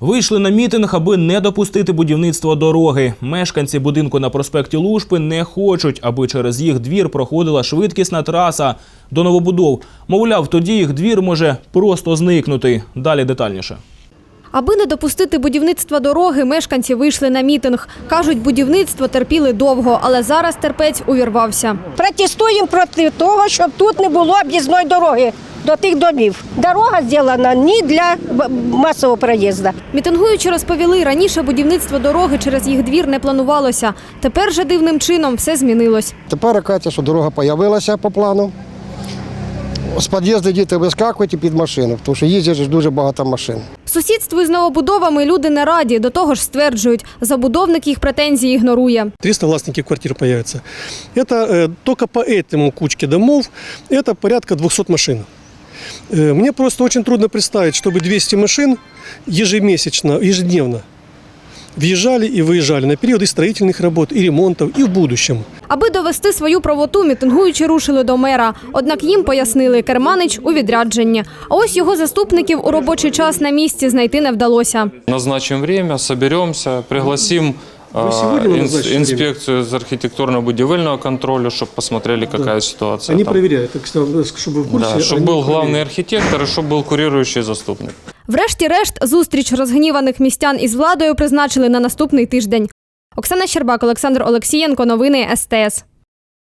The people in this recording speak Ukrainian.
Вийшли на мітинг, аби не допустити будівництва дороги. Мешканці будинку на проспекті Лушпи не хочуть, аби через їх двір проходила швидкісна траса до новобудов. Мовляв, тоді їх двір може просто зникнути. Далі детальніше. Аби не допустити будівництва дороги, мешканці вийшли на мітинг. Кажуть, будівництво терпіли довго, але зараз терпець увірвався. Протестуємо проти того, щоб тут не було об'їзної дороги до тих домів. Дорога зроблена не для б- масового проїзду. Мітингуючі розповіли, раніше будівництво дороги через їх двір не планувалося. Тепер же дивним чином все змінилось. Тепер кажуть, що дорога з'явилася по плану. З під'їзду діти вискакують і під машину, тому що їздять ж дуже багато машин. Сусідству із новобудовами люди не раді. До того ж стверджують, забудовник їх претензії ігнорує. 300 властников квартир появится. Это э, только по этому кучке домов, это порядка 200 машин. Э, мне просто очень трудно представить, чтобы 200 машин ежемесячно, ежедневно въезжали и выезжали на периоды строительных работ и ремонтов и в будущем. Аби довести свою правоту, мітингуючі рушили до мера. Однак їм пояснили, Керманич у відрядженні. А ось його заступників у робочий час на місці знайти не вдалося. Назначим время, соберемся, пригласим Вы э, сегодня инс- назначите время? инспекцию из архитектурно-будивельного контроля, чтобы посмотрели, какая ситуация. Они там. проверяют, так что, чтобы в курсе. Да, чтобы они был главный проверяют. архитектор и чтобы был курирующий заступник. Врешті-решт, зустріч розгніваних містян із владою призначили на наступний тиждень. Оксана Щербак, Олександр Олексієнко. Новини СТС.